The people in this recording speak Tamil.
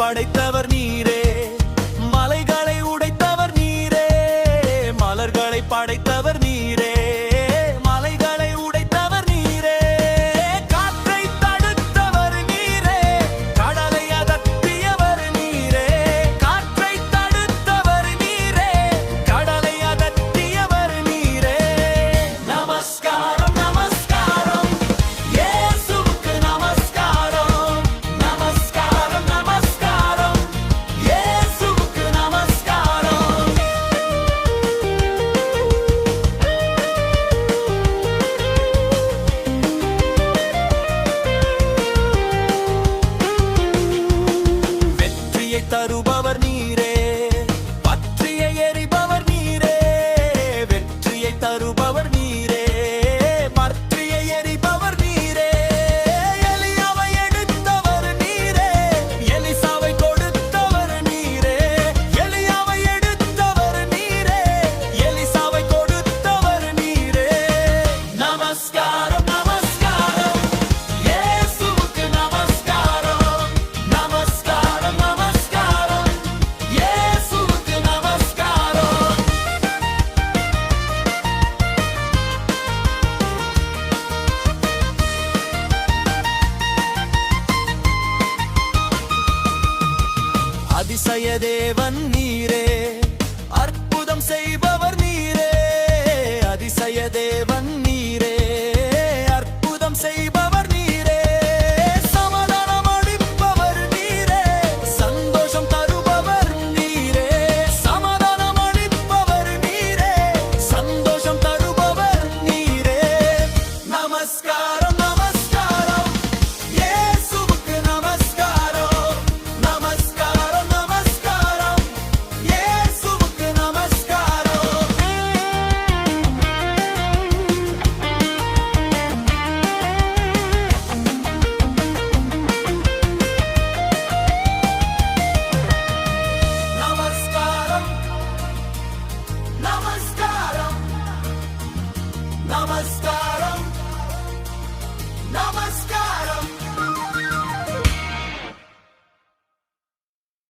படைத்த தருபவர் நீரே. பற்றியை எறிபவர் நீரே. வெற்றியை தருபவர் நீரே. அதிசய தேவன் நீர். Namaste.